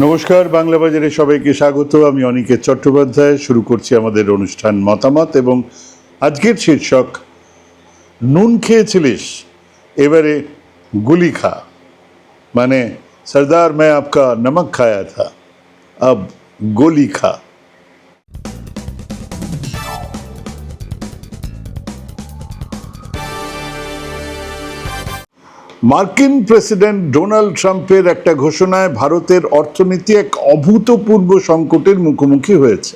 নমস্কার বাংলা বাজারে সবাইকে স্বাগত আমি অনিকেত চট্টোপাধ্যায় শুরু করছি আমাদের অনুষ্ঠান মতামত এবং আজকের শীর্ষক নুন খেয়েছিলিস এবারে গুলি খা মানে সর্দার मैं आपका नमक खाया था अब गोली खा মার্কিন প্রেসিডেন্ট ডোনাল্ড ট্রাম্পের একটা ঘোষণায় ভারতের অর্থনীতি এক অভূতপূর্ব সংকটের মুখোমুখি হয়েছে।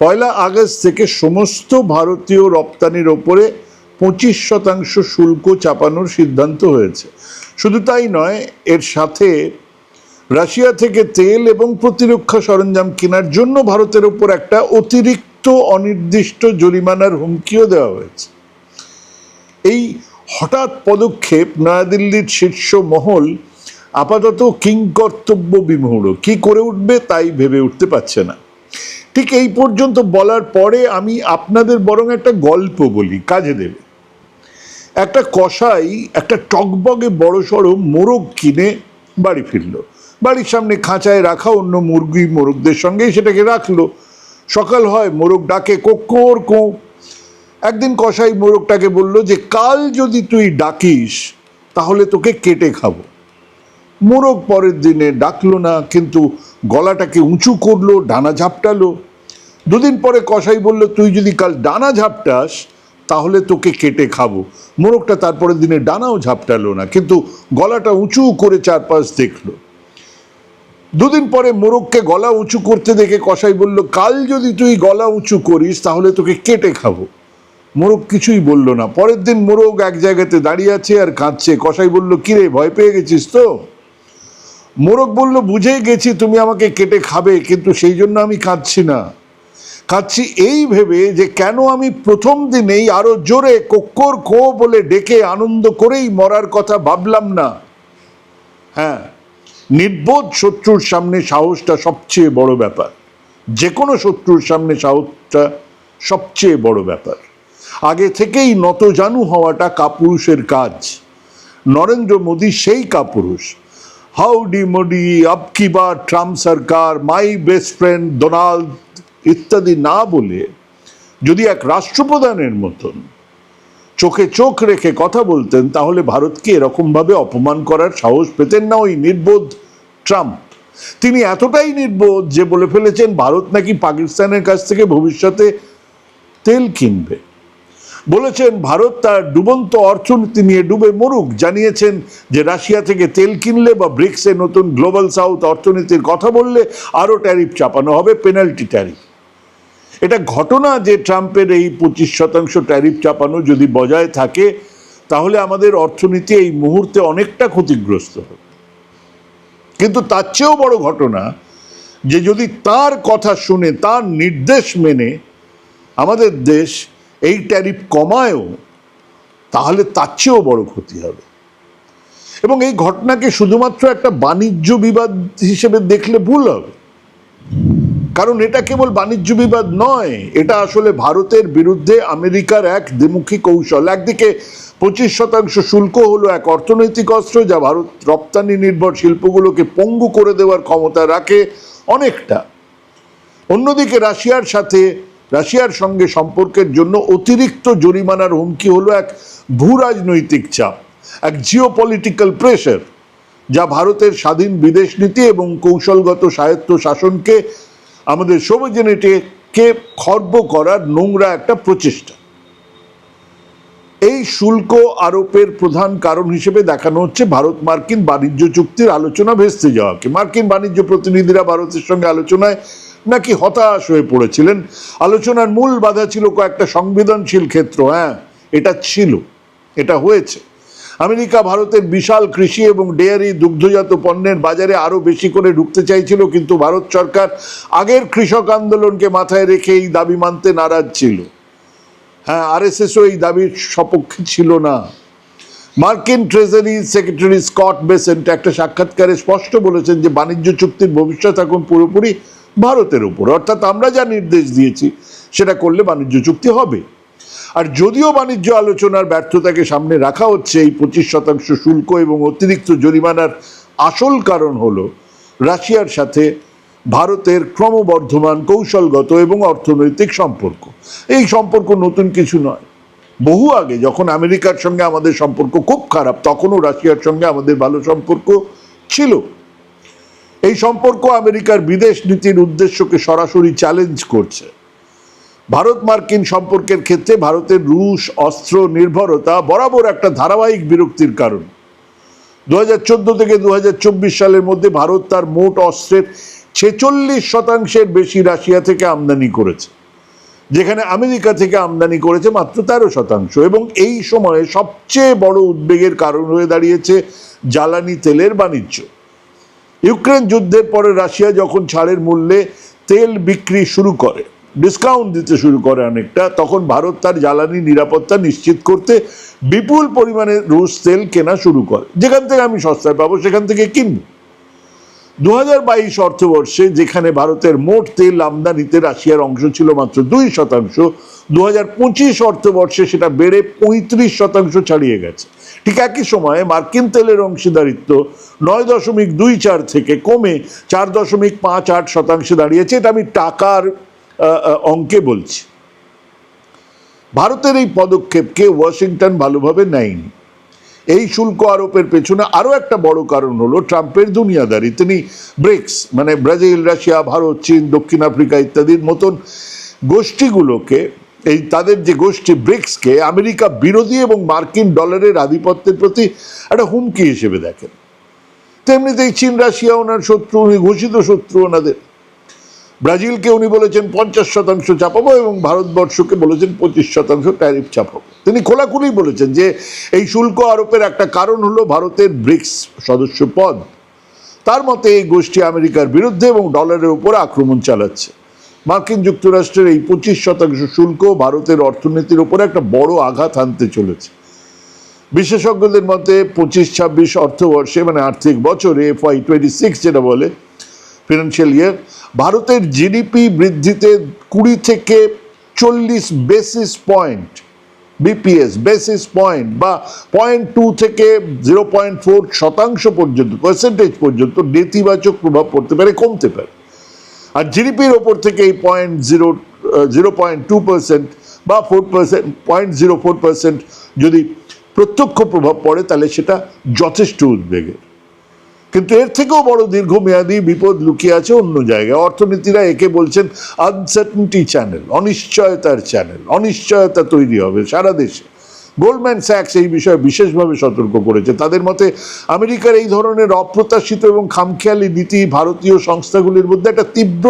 পয়লা আগস্ট থেকে সমস্ত ভারতীয় রপ্তানির ওপরে পঁচিশ শতাংশ শুল্ক চাপানোর সিদ্ধান্ত হয়েছে। শুধু তাই নয়, এর সাথে রাশিয়া থেকে তেল এবং প্রতিরক্ষা সরঞ্জাম কেনার জন্য ভারতের ওপর একটা অতিরিক্ত অনির্দিষ্ট জরিমানার হুমকিও দেওয়া হয়েছে। এই হঠাৎ পদক্ষেপ নয়াদিল্লির শীর্ষ মহল আপাতত কিংকর্তব্য বিমূঢ়। কি করে উঠবে তাই ভেবে উঠতে পারছে না। ঠিক এই পর্যন্ত বলার পরে আমি আপনাদের বরং একটা গল্প বলি, কাজে দেবে। একটা কষাই একটা টকবগে বড় সড়ো মোরগ কিনে বাড়ি ফিরল। বাড়ির সামনে খাঁচায় রাখা অন্য মুরগি মোরগদের সঙ্গে সেটাকে রাখল। সকাল হয়, মোরগ ডাকে কোক্কর কো। একদিন কসাই মোরগটাকে বলল যে, কাল যদি তুই ডাকিস, তাহলে তোকে কেটে খাব। মোরগ পরের দিনে ডাকলো না, কিন্তু গলাটাকে উঁচু করল, ডানা ঝাপটালো। দুদিন পরে কসাই বলল, তুই যদি কাল ডানা ঝাপটাস, তাহলে তোকে কেটে খাব। মোরগটা তারপরের দিনে ডানাও ঝাপটালো না, কিন্তু গলাটা উঁচু করে চারপাশ দেখল। দুদিন পরে মোরগকে গলা উঁচু করতে দেখে কসাই বলল, কাল যদি তুই গলা উঁচু করিস, তাহলে তোকে কেটে খাব। মোরগ কিছুই বলল না। পরের দিন মোরগ এক জায়গাতে দাঁড়িয়ে আছে আর কাঁদছে। কসাই বলল, কিরে, ভয় পেয়ে গেছিস তো? মোরগ বলল, বুঝেই গেছি তুমি আমাকে কেটে খাবে, কিন্তু সেই জন্য আমি কাঁদছি না। কাঁদছি এই ভেবে যে কেন আমি প্রথম দিনেই আরও জোরে কোক্কর খো বলে ডেকে আনন্দ করেই মরার কথা ভাবলাম না। হ্যাঁ নির্বোধ শত্রুর সামনে সাহসটা সবচেয়ে বড় ব্যাপার। যে কোনো শত্রুর সামনে সাহসটা সবচেয়ে বড় ব্যাপার। আগে থেকেই নতজানু হওয়াটা কাপুরুষের কাজ। নরেন্দ্র মোদী সেই কাপুরুষ। হাউডি মোডি আবকি বার ট্রাম্প সরকার, মাই বেস্ট ফ্রেন্ড, ডোনাল্ড ইত্যাদি না বলে যদি এক রাষ্ট্রপ্রধানের মতন চোখে চোখ রেখে কথা বলতেন, তাহলে ভারতকে এরকমভাবে অপমান করার সাহস পেতেন না ওই নির্বোধ ট্রাম্প। তিনি এতটাই নির্বোধ যে বলে ফেলেছেন, ভারত নাকি পাকিস্তানের কাছ থেকে ভবিষ্যতে তেল কিনবে। বলেছেন, ভারত তার ডুবন্ত অর্থনীতি নিয়ে ডুবে মরুক। জানিয়েছেন যে, রাশিয়া থেকে তেল কিনলে বা ব্রিক্সে নতুন গ্লোবাল সাউথ অর্থনীতির কথা বললে আরও ট্যারিফ চাপানো হবে, পেনাল্টি ট্যারিফ। এটা ঘটনা যে, ট্রাম্পের এই পঁচিশ শতাংশ ট্যারিফ চাপানো যদি বজায় থাকে, তাহলে আমাদের অর্থনীতি এই মুহূর্তে অনেকটা ক্ষতিগ্রস্ত হবে। কিন্তু তার চেয়েও বড় ঘটনা যে, যদি তার কথা শুনে, তার নির্দেশ মেনে আমাদের দেশ এই ট্যারিফ কমায়ও, তাহলে তার চেয়েও বড় ক্ষতি হবে। এবং এই ঘটনাকে শুধুমাত্র একটা বাণিজ্য বিবাদ হিসেবে দেখলে ভুল হবে। কারণ এটা কেবল বাণিজ্য বিবাদ নয়, এটা আসলে ভারতের বিরুদ্ধে আমেরিকার এক দ্বিমুখী কৌশল। একদিকে পঁচিশ শতাংশ শুল্ক হলো এক অর্থনৈতিক অস্ত্র যা ভারত রপ্তানি নির্ভর শিল্পগুলোকে পঙ্গু করে দেওয়ার ক্ষমতা রাখে অনেকটা। অন্যদিকে রাশিয়ার সাথে রাশিয়ার সঙ্গে সম্পর্কের জন্য অতিরিক্ত জরিমানার হুমকি হলো এক ভূ রাজনৈতিক চাপ, এক জিও পলিটিক্যাল প্রেশার যা ভারতের স্বাধীন বিদেশ নীতি এবং কৌশলগত স্বায়ত্ত শাসনকে আমাদের সোভেজেনিটিকে খর্ব করার নোংরা একটা প্রচেষ্টা। এই শুল্ক আরোপের প্রধান কারণ হিসেবে দেখানো হচ্ছে ভারত মার্কিন বাণিজ্য চুক্তির আলোচনা ভেস্তে যাওয়াকে। মার্কিন বাণিজ্য প্রতিনিধিরা ভারতের সঙ্গে আলোচনায় নাকি হতাশ হয়ে পড়েছিলেন? আলোচনার মূল বাধা ছিল কয়েকটা সংবেদনশীল ক্ষেত্র হ্যাঁ এটা ছিল, এটা হয়েছে। আমেরিকা, ভারতের বিশাল কৃষি এবং ডেয়ারি দুগ্ধজাত পণ্যের বাজারে আরও বেশি করে ঢুকতে চাইছিল, কিন্তু ভারত সরকার আগের কৃষক আন্দোলনকে মাথায় রেখে এই দাবি মানতে নারাজ ছিল। হ্যাঁ আরএসএসও এই দাবির সপক্ষে ছিল না। মার্কিন ট্রেজারি সেক্রেটারি স্কট বেসেন্ট একটা সাক্ষাৎকারে স্পষ্ট বলেছেন যে বাণিজ্য চুক্তির ভবিষ্যৎ এখন পুরোপুরি ভারতের উপর। অর্থাৎ আমরা যা নির্দেশ দিয়েছি, সেটা করলে বাণিজ্য চুক্তি হবে। আর যদিও বাণিজ্য আলোচনার ব্যর্থতাকে সামনে রাখা হচ্ছে, এই পঁচিশ শতাংশ শুল্ক এবং অতিরিক্ত জরিমানার আসল কারণ হল রাশিয়ার সাথে ভারতের ক্রমবর্ধমান কৌশলগত এবং অর্থনৈতিক সম্পর্ক। এই সম্পর্ক নতুন কিছু নয়। বহু আগে যখন আমেরিকার সঙ্গে আমাদের সম্পর্ক খুব খারাপ, তখনও রাশিয়ার সঙ্গে আমাদের ভালো সম্পর্ক ছিল। এই সম্পর্ক আমেরিকার বিদেশ নীতির উদ্দেশ্যকে সরাসরি চ্যালেঞ্জ করছে। ভারত মার্কিন সম্পর্কের ক্ষেত্রে ভারতের রুশ অস্ত্র নির্ভরতা বরাবর একটা ধারাবাহিক বিরক্তির কারণ। দু হাজার চোদ্দ থেকে দু হাজার চব্বিশ সালের মধ্যে ভারত তার মোট অস্ত্রের ছেচল্লিশ শতাংশের বেশি রাশিয়া থেকে আমদানি করেছে, যেখানে আমেরিকা থেকে আমদানি করেছে মাত্র তেরো শতাংশ এবং এই সময়ে সবচেয়ে বড় উদ্বেগের কারণ হয়ে দাঁড়িয়েছে জ্বালানি তেলের বাণিজ্য। ইউক্রেন যুদ্ধের পরে রাশিয়া যখন ছাড়ের মূল্যে তেল বিক্রি শুরু করে ডিসকাউন্ট দিতে শুরু করে অনেকটা, তখন ভারত তার জ্বালানি নিরাপত্তা নিশ্চিত করতে বিপুল পরিমাণে রুশ তেল কেনা শুরু করে। যেখান থেকে আমি সস্তায় পাবো, সেখান থেকে কিনবো। দু হাজার বাইশ অর্থবর্ষে যেখানে ভারতের মোট তেল আমদানিতে রাশিয়ার অংশ ছিল মাত্র দুই শতাংশ দু হাজার পঁচিশ অর্থবর্ষে সেটা বেড়ে পঁয়ত্রিশ শতাংশ ছাড়িয়ে গেছে। ঠিক একই সময়ে মার্কিন তেলের অংশীদারিত্ব নয় দশমিক দুই চার থেকে কমে চার দশমিক পাঁচ আট শতাংশে দাঁড়িয়েছে। এটা আমি টাকার অঙ্কে বলছি। ভারতের এই পদক্ষেপকে ওয়াশিংটন ভালোভাবে নেয়নি। এই শুল্ক আরোপের পেছনে আরও একটা বড় কারণ হলো, ট্রাম্পের দুনিয়াদারি। তিনি ব্রিক্স মানে ব্রাজিল, রাশিয়া, ভারত, চীন, দক্ষিণ আফ্রিকা ইত্যাদির মতন গোষ্ঠীগুলোকে এই তাদের যে গোষ্ঠী ব্রিক্সকে আমেরিকা বিরোধী এবং মার্কিন ডলারের আধিপত্যের প্রতি একটা হুমকি হিসেবে দেখেন তেমনিতেই চীন, রাশিয়া ওনার শত্রু, উনি ঘোষিত শত্রু ওনাদের। ব্রাজিলকে উনি বলেছেন পঞ্চাশ শতাংশ চাপাবো এবং ভারতবর্ষকে বলেছেন পঁচিশ শতাংশ ট্যারিফ চাপাবো। তিনি খোলাখুলি বলেছেন যে এই শুল্ক আরোপের একটা কারণ হলো ভারতের ব্রিক্স সদস্য পদ তার মতে এই গোষ্ঠী আমেরিকার বিরুদ্ধে এবং ডলারের উপর আক্রমণ চালাচ্ছে। মার্কিন যুক্তরাষ্ট্রের এই পঁচিশ শতাংশ শুল্ক ভারতের অর্থনীতির উপর একটা বড় আঘাত আনতে চলেছে। বিশেষজ্ঞদের মতে পঁচিশ ছাব্বিশ অর্থবর্ষে মানে আর্থিক বছরে এফ ওয়াই টোয়েন্টি সিক্স যেটা বলে ফিনান্সিয়াল ইয়ার ভারতের জিডিপি বৃদ্ধিতে কুড়ি থেকে চল্লিশ basis point BPS basis point বা পয়েন্ট টু থেকে জিরো পয়েন্ট ফোর শতাংশ পর্যন্ত পার্সেন্টেজ পর্যন্ত নেতিবাচক প্রভাব পড়তে পারে, কমতে পারে। আর জিডিপির ওপর থেকে এই point zero zero point two percent বা four percent point zero four percent যদি প্রত্যক্ষ প্রভাব পড়ে, তাহলে সেটা যথেষ্ট উদ্বেগের। কিন্তু এর থেকেও বড় দীর্ঘমেয়াদী বিপদ লুকিয়ে আছে অন্য জায়গায়। অর্থনীতিরা একে বলছেন আনসার্টনিটি চ্যানেল অনিশ্চয়তার চ্যানেল অনিশ্চয়তা তৈরি হবে সারা দেশে। গোল্ডম্যান স্যাক্স এই বিষয়ে বিশেষভাবে সতর্ক করেছে। তাদের মতে আমেরিকার এই ধরনের অপ্রত্যাশিত এবং খামখেয়ালি নীতি ভারতীয় সংস্থাগুলির মধ্যে একটা তীব্র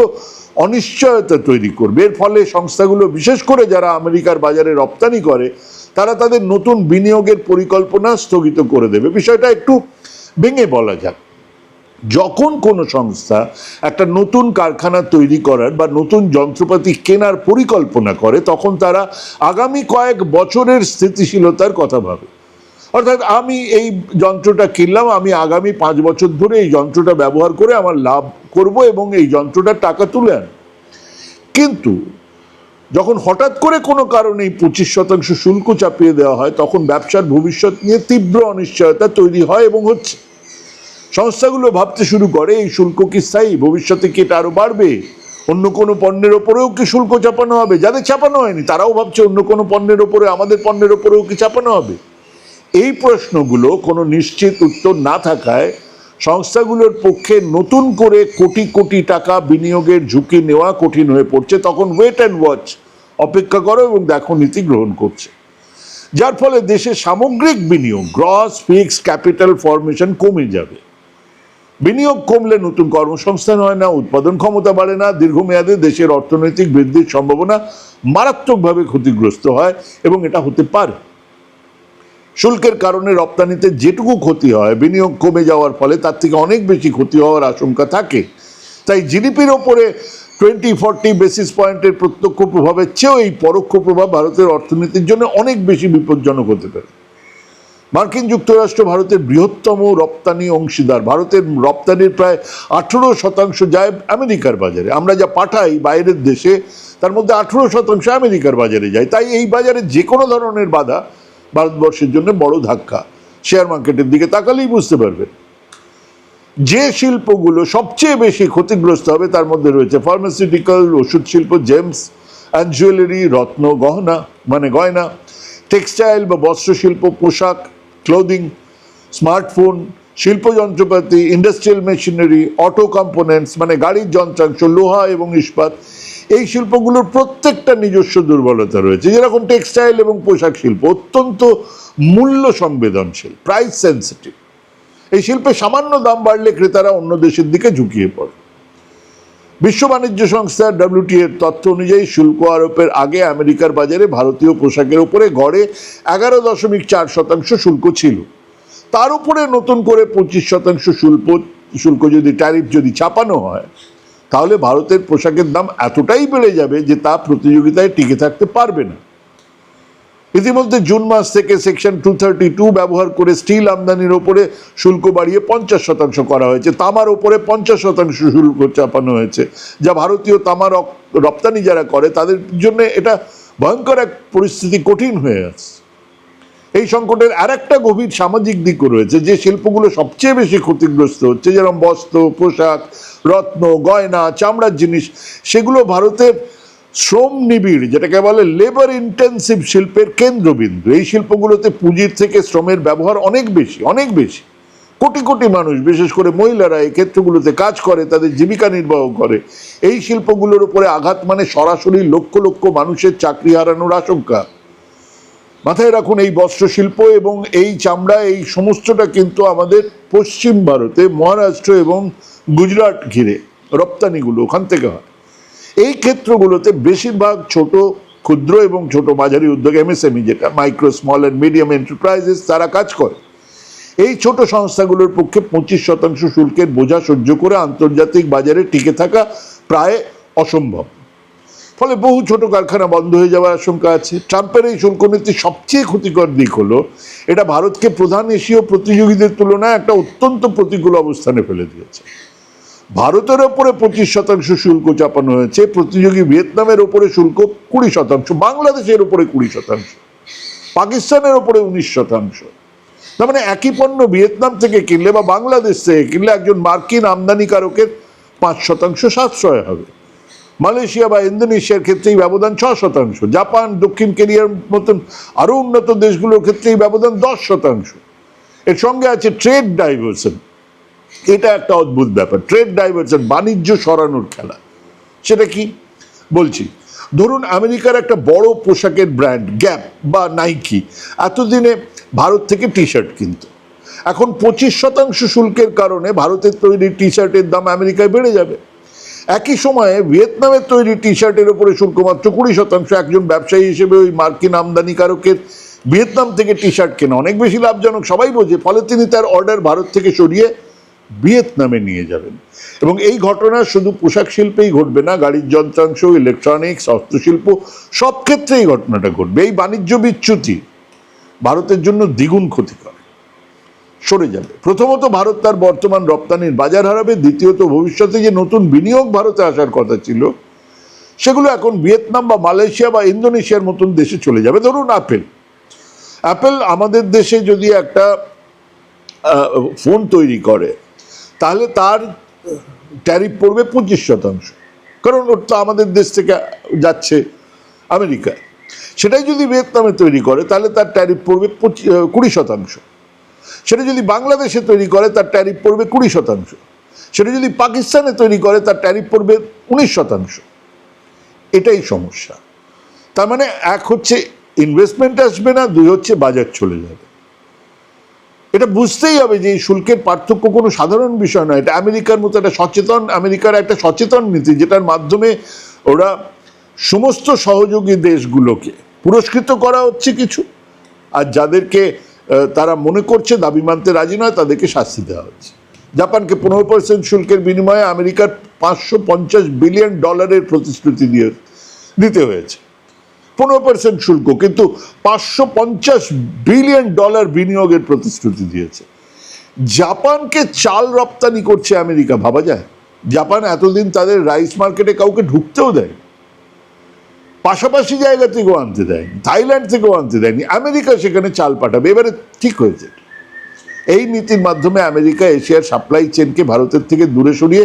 অনিশ্চয়তা তৈরি করবে। এর ফলে সংস্থাগুলো বিশেষ করে যারা আমেরিকার বাজারে রপ্তানি করে, তারা তাদের নতুন বিনিয়োগের পরিকল্পনা স্থগিত করে দেবে। বিষয়টা একটু ভেঙে বলা যাক। যখন কোনো সংস্থা একটা নতুন কারখানা তৈরি করার বা নতুন যন্ত্রপাতি কেনার পরিকল্পনা করে, তখন তারা আগামী কয়েক বছরের স্থিতিশীলতার কথা ভাবে। অর্থাৎ আমি এই যন্ত্রটা কিনলাম, আমি আগামী পাঁচ বছর ধরে এই যন্ত্রটা ব্যবহার করে আমার লাভ করব এবং এই যন্ত্রটা টাকা তুলে আন কিন্তু যখন হঠাৎ করে কোনো কারণে পঁচিশ শতাংশ শুল্ক চাপিয়ে দেওয়া হয়, তখন ব্যবসার ভবিষ্যৎ নিয়ে তীব্র অনিশ্চয়তা তৈরি হয় এবং হচ্ছে। সংস্থাগুলো ভাবতে শুরু করে, এই শুল্ক কি স্থায়ী? ভবিষ্যতে কি এটা আরও বাড়বে? অন্য কোনো পণ্যের ওপরেও কি শুল্ক চাপানো হবে? যাদের চাপানো হয়নি, তারাও ভাবছে অন্য কোনো পণ্যের ওপরে, আমাদের পণ্যের ওপরেও কি চাপানো হবে? এই প্রশ্নগুলো কোনো নিশ্চিত উত্তর না থাকায় সংস্থাগুলোর পক্ষে নতুন করে কোটি কোটি টাকা বিনিয়োগের ঝুঁকি নেওয়া কঠিন হয়ে পড়ছে। তখন ওয়েট অ্যান্ড ওয়াচ অপেক্ষা করো এবং দেখো নীতি গ্রহণ করছে। যার ফলে দেশে সামগ্রিক বিনিয়োগ গ্রস ফিক্স ক্যাপিটাল ফরমেশন কমে যাবে। বিনিয়োগ কমলে নতুন কর্মসংস্থান হয় না, উৎপাদন ক্ষমতা বাড়ে না, দীর্ঘমেয়াদে দেশের অর্থনৈতিক বৃদ্ধির সম্ভাবনা মারাত্মকভাবে ক্ষতিগ্রস্ত হয় এবং এটা হতে পারে। শুল্কের কারণে রপ্তানিতে যেটুকু ক্ষতি হয়, বিনিয়োগ কমে যাওয়ার ফলে তার থেকে অনেক বেশি ক্ষতি হওয়ার আশঙ্কা থাকে। তাই জিডিপির ওপরে টোয়েন্টি, ফর্টি বেসিস পয়েন্টের প্রত্যক্ষ প্রভাবের চেয়েও এই পরোক্ষ প্রভাব ভারতের অর্থনীতির জন্য অনেক বেশি বিপজ্জনক হতে পারে। মার্কিন যুক্তরাষ্ট্র ভারতের বৃহত্তম রপ্তানি অংশীদার। ভারতের রপ্তানির প্রায় আঠেরো শতাংশ যায় আমেরিকার বাজারে। আমরা যা পাঠাই বাইরের দেশে, তার মধ্যে আঠেরো শতাংশ আমেরিকার বাজারে যায়। তাই এই বাজারে যে কোনো ধরনের বাধা ভারতবর্ষের জন্য বড় ধাক্কা। শেয়ার মার্কেটের দিকে তাকালেই বুঝতে পারবেন। যে শিল্পগুলো সবচেয়ে বেশি ক্ষতিগ্রস্ত হবে, তার মধ্যে রয়েছে ফার্মাসিউটিক্যাল ওষুধ শিল্প জেমস অ্যান্ড জুয়েলারি রত্ন, গহনা মানে গয়না টেক্সটাইল বা বস্ত্রশিল্প, পোশাক ক্লোদিং স্মার্টফোন শিল্প যন্ত্রপাতি ইন্ডাস্ট্রিয়াল মেশিনারি অটো কম্পোনেন্টস মানে গাড়ির যন্ত্রাংশ লোহা এবং ইস্পাত এই শিল্পগুলোর প্রত্যেকটা নিজস্ব দুর্বলতা রয়েছে। যেরকম টেক্সটাইল এবং পোশাক শিল্প অত্যন্ত মূল্য সংবেদনশীল প্রাইস সেন্সিটিভ এই শিল্পে সামান্য দাম বাড়লে ক্রেতারা অন্য দেশের দিকে ঝুঁকিয়ে পড়ে। বিশ্ব বাণিজ্য সংস্থা ডাব্লিউটি এর তথ্য অনুযায়ী শুল্ক আরোপের আগে আমেরিকার বাজারে ভারতীয় পোশাকের উপরে গড়ে এগারো দশমিক চার শতাংশ শুল্ক ছিল। তার উপরে নতুন করে পঁচিশ শতাংশ শুল্ক শুল্ক যদি ট্যারিফ যদি চাপানো হয়, তাহলে ভারতের পোশাকের দাম এতটাই বেড়ে যাবে যে তা প্রতিযোগিতায় টিকে থাকতে পারবে না। ইতিমধ্যে জুন মাস থেকে সেকশন টু থার্টি টু ব্যবহার করে স্টিল আমদানির ওপরে শুল্ক বাড়িয়ে পঞ্চাশ শতাংশ করা হয়েছে। তামার ওপরে পঞ্চাশ শতাংশ শুল্ক চাপানো হয়েছে। যা ভারতীয় তামা রপ্তানি যারা করে, তাদের জন্য এটা ভয়ঙ্কর এক পরিস্থিতি কঠিন হয়ে আছে। এই সংকটের আর একটা গভীর সামাজিক দিকও রয়েছে, যে শিল্পগুলো সবচেয়ে বেশি ক্ষতিগ্রস্ত হচ্ছে, যেরকম বস্ত্র, পোশাক, রত্ন, গয়না, চামড়ার জিনিস, সেগুলো ভারতের শ্রম নিবিড়, যেটাকে বলে লেবার ইন্টেন্সিভ শিল্পের কেন্দ্রবিন্দু। এই শিল্পগুলোতে পুঁজির থেকে শ্রমের ব্যবহার অনেক বেশি অনেক বেশি। কোটি কোটি মানুষ, বিশেষ করে মহিলারা এই ক্ষেত্রগুলোতে কাজ করে, তাদের জীবিকা নির্বাহ করে। এই শিল্পগুলোর উপরে আঘাত মানে সরাসরি লক্ষ লক্ষ মানুষের চাকরি হারানোর আশঙ্কা। মাথায় রাখুন, এই বস্ত্র শিল্প এবং এই চামড়া, এই সমস্তটা কিন্তু আমাদের পশ্চিম ভারতে, মহারাষ্ট্র এবং গুজরাট ঘিরে রপ্তানিগুলো ওখান থেকে হয়। এই ক্ষেত্রগুলোতে বেশিরভাগ ছোট ক্ষুদ্র এবং ছোট মাঝারি উদ্যোগ এমএসএমই যেটা micro small and medium enterprises তারা কাজ করে। এই ছোট সংস্থাগুলোর পক্ষে পঁচিশ শতাংশ শুল্কের বোঝা সহ্য করে আন্তর্জাতিক বাজারে টিকে থাকা প্রায় অসম্ভব। ফলে বহু ছোট কারখানা বন্ধ হয়ে যাওয়ার আশঙ্কা আছে। ট্রাম্পের এই শুল্ক নীতির সবচেয়ে ক্ষতিকর দিক হলো, এটা ভারতকে প্রধান এশীয় প্রতিযোগীদের তুলনায় একটা অত্যন্ত প্রতিকূল অবস্থানে ফেলে দিয়েছে। ভারতের ওপরে পঁচিশ শতাংশ শুল্ক চাপানো হয়েছে, প্রতিযোগী ভিয়েতনামের ওপরে শুল্ক কুড়ি শতাংশ, বাংলাদেশের ওপরে কুড়ি শতাংশ, পাকিস্তানের ওপরে উনিশ শতাংশ। তার মানে একই পণ্য ভিয়েতনাম থেকে কিনলে বা বাংলাদেশ থেকে কিনলে একজন মার্কিন আমদানিকারকের পাঁচ শতাংশ সাশ্রয় হবে। মালয়েশিয়া বা ইন্দোনেশিয়ার ক্ষেত্রে এই ব্যবধান ছ শতাংশ, জাপান, দক্ষিণ কোরিয়ার মতন আরও উন্নত দেশগুলোর ক্ষেত্রে এই ব্যবধান দশ শতাংশ। এর সঙ্গে আছে ট্রেড ডাইভার্সন এটা একটা অদ্ভুত ব্যাপার। ট্রেড ডাইভার্সন বাণিজ্য সরানোর খেলা। সেটা কি? বলছি, ধরুন আমেরিকার একটা বড় পোশাকের ব্র্যান্ড গ্যাপ বা নাইকি এতদিনে ভারত থেকে টি শার্ট কিনতো। এখন পঁচিশ শতাংশ শুল্কের কারণে ভারতের তৈরি টি শার্টের দাম আমেরিকায় বেড়ে যাবে। একই সময়ে ভিয়েতনামের তৈরি টি শার্টের উপরে শুল্ক মাত্র কুড়ি শতাংশ। একজন ব্যবসায়ী হিসেবে ওই মার্কিন আমদানিকারকের ভিয়েতনাম থেকে টি শার্ট কেনা। অনেক বেশি লাভজনক, সবাই বোঝে, ফলে তিনি তার অর্ডার ভারত থেকে সরিয়ে ভিয়েতনামে নিয়ে যাবেন। এবং এই ঘটনা শুধু পোশাক শিল্পেই ঘটবে না, গাড়ির যন্ত্রাংশ ইলেকট্রনিক্স হস্তশিল্প, সব ক্ষেত্রে এই ঘটনাটা ঘটবে। এই বাণিজ্য বিচ্যুতি ভারতের জন্য দ্বিগুণ ক্ষতিকর। সরে যাবে। প্রথমত ভারত তার বর্তমান রপ্তানির বাজার হারাবে, দ্বিতীয়ত ভবিষ্যতে যে নতুন বিনিয়োগ ভারতে আসার কথা ছিল, সেগুলো এখন ভিয়েতনাম বা মালয়েশিয়া বা ইন্দোনেশিয়ার মতন দেশে চলে যাবে। ধরুন আপেল। অ্যাপেল আমাদের দেশে যদি একটা ফোন তৈরি করে তাহলে তার ট্যারিফ পড়বে পঁচিশ শতাংশ। কারণ ওর তো আমাদের দেশ থেকে যাচ্ছে আমেরিকায়। সেটাই যদি ভিয়েতনামে তৈরি করে, তাহলে তার ট্যারিফ পড়বে কুড়ি শতাংশ। সেটা যদি বাংলাদেশে তৈরি করে, তার ট্যারিফ পড়বে কুড়ি শতাংশ। সেটা যদি পাকিস্তানে তৈরি করে, তার ট্যারিফ পড়বে উনিশ শতাংশ। এটাই সমস্যা। তার মানে এক হচ্ছে ইনভেস্টমেন্ট আসবে না, দুই হচ্ছে বাজার চলে যাবে। এটা বুঝতেই হবে যে এই শুল্কের পার্থক্য কোনো সাধারণ বিষয় নয়। এটা আমেরিকার মতো একটা সচেতন, আমেরিকার একটা সচেতন নীতি, যেটার মাধ্যমে ওরা সমস্ত সহযোগী দেশগুলোকে পুরস্কৃত করা হচ্ছে কিছু। আর যাদেরকে তারা মনে করছে, দাবি মানতে রাজি নয়, তাদেরকে শাস্তি দেওয়া হচ্ছে। জাপানকে পনেরো পার্সেন্ট শুল্কের বিনিময়ে আমেরিকার পাঁচশো পঞ্চাশ বিলিয়ন ডলারের প্রতিশ্রুতি দিয়ে দিতে হয়েছে। পনেরো পার্সেন্ট শুল্ক, কিন্তু পাঁচশো পঞ্চাশ বিলিয়ন ডলার বিনিয়োগের প্রতিশ্রুতি দিয়েছে। জাপানকে চাল রপ্তানি করছে আমেরিকা, ভাবা যায়? জাপান এতদিন তাদের রাইস মার্কেটে কাউকে ঢুকতেও দেয় পাশাপাশি জায়গা থেকেও আনতে দেয়নি, থাইল্যান্ড থেকেও আনতে দেয়নি, আমেরিকা সেখানে চাল পাঠাবে, এবারে ঠিক হয়েছে। এই নীতির মাধ্যমে আমেরিকা এশিয়ার সাপ্লাই চেনকে ভারতের থেকে দূরে সরিয়ে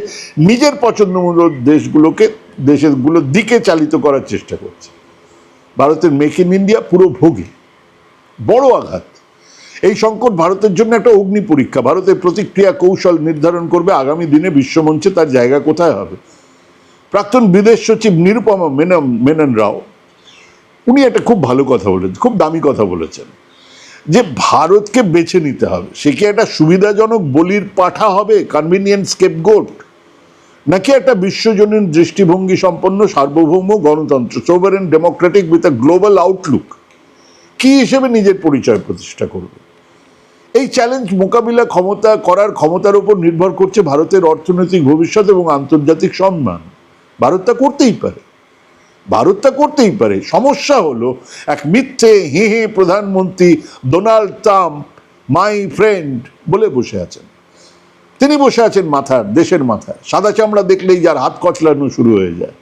নিজের পছন্দমূলক দেশগুলোকে দেশগুলোর দিকে চালিত করার চেষ্টা করছে। ভারতের মেক ইন ইন্ডিয়া পুরো ভোগে। বড় আঘাত। এই সংকট ভারতের জন্য একটা অগ্নি পরীক্ষা। ভারতের প্রতিক্রিয়া কৌশল নির্ধারণ করবে আগামী দিনে বিশ্বমঞ্চে, তার জায়গা কোথায় হবে? প্রাক্তন বিদেশ সচিব নিরুপমা মেনন মেনন রাও, উনি একটা খুব ভালো কথা বলেছেন, খুব দামি কথা বলেছেন, যে ভারতকে বেছে নিতে হবে। সে কি একটা সুবিধাজনক বলির পাঠা হবে? কনভিনিয়েন্ট স্কেপগোট নাকি একটা বিশ্বজনীন দৃষ্টিভঙ্গি সম্পন্ন সার্বভৌম গণতন্ত্র sovereign democratic with a global outlook কি হিসেবে নিজের পরিচয় প্রতিষ্ঠা করবে? এই চ্যালেঞ্জ মোকাবিলা ক্ষমতা করার ক্ষমতার উপর নির্ভর করছে ভারতের অর্থনৈতিক ভবিষ্যৎ এবং আন্তর্জাতিক সম্মান। ভারত তা করতেই পারে। ভারত তা করতেই পারে। সমস্যা হলো এক মিথ্যে হে হে প্রধানমন্ত্রী ডোনাল্ড ট্রাম্প, মাই ফ্রেন্ড বলে বসে আছেন। তিনি বসে আছেন মাথার, দেশের মাথায় সাদা চামড়া দেখলেই যার হাত কচলানো শুরু হয়ে যায়।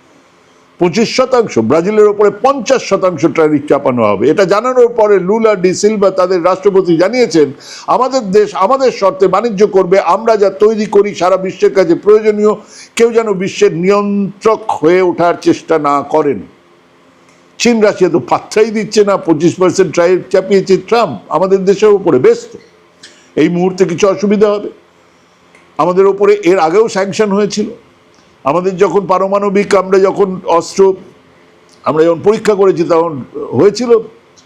পঁচিশ শতাংশ, ব্রাজিলের ওপরে পঞ্চাশ শতাংশ ট্যারিফ চাপানো হবে। এটা জানানোর পরে লুলা ডি সিলভা তাদের রাষ্ট্রপতি জানিয়েছেন, আমাদের দেশ, আমাদের শর্তে বাণিজ্য করবে, আমরা যা তৈরি করি সারা বিশ্বের কাছে প্রয়োজনীয়, কেউ যেন বিশ্বের নিয়ন্ত্রক হয়ে ওঠার চেষ্টা না করেন। চীন, রাশিয়া তো পাত্রাই দিচ্ছে না, পঁচিশ পার্সেন্ট ট্রাইব চাপিয়েছে ট্রাম্প, আমাদের দেশের উপরে, ব্যস্ত। এই মুহূর্তে কিছু অসুবিধা হবে? আমাদের ওপরে এর আগেও স্যাংশন হয়েছিল। আমাদের যখন পারমাণবিক আমরা যখন অস্ত্র আমরা যখন পরীক্ষা করেছি তখন হয়েছিল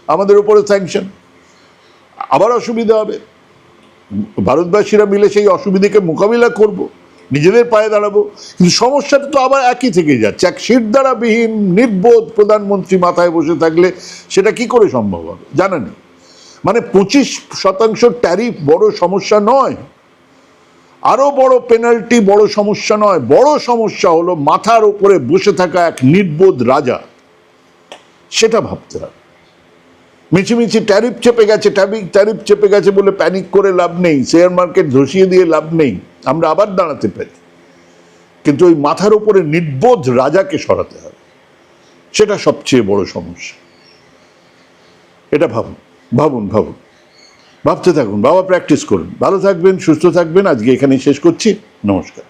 আমাদের ওপরে স্যাংশন আবার অসুবিধা হবে। ভারতবাসীরা মিলে সেই অসুবিধাকে মোকাবিলা করব, নিজেদের পায়ে দাঁড়াবো। কিন্তু সমস্যাটা তো আবার একই থেকে যাচ্ছে। এক শিরদাঁড়াবিহীন নির্বোধ প্রধানমন্ত্রী মাথায় বসে থাকলে সেটা কি করে সম্ভব হবে? জানা নেই মানে পঁচিশ শতাংশ ট্যারিফ বড় সমস্যা নয়। আরও বড় পেনাল্টি বড় সমস্যা নয়। বড় সমস্যা হলো মাথার উপরে বসে থাকা এক নির্বোধ রাজা। সেটা ভাবতে হবে। মিছিমিছি ট্যারিফ চেপে গেছে ট্যারিফ ট্যারিফ চেপে গেছে বলে প্যানিক করে লাভ নেই। শেয়ার মার্কেট ধসিয়ে দিয়ে লাভ নেই। আমরা আবার দাঁড়াতে পারি। কিন্তু ওই মাথার উপরে নির্বোধ রাজাকে সরাতে হবে। সেটা সবচেয়ে বড় সমস্যা। এটা ভাবুন ভাবুন ভাবুন। ভাবতে থাকুন বাবা প্র্যাকটিস করুন। ভালো থাকবেন সুস্থ থাকবেন আজকে এখানেই শেষ করছি। নমস্কার।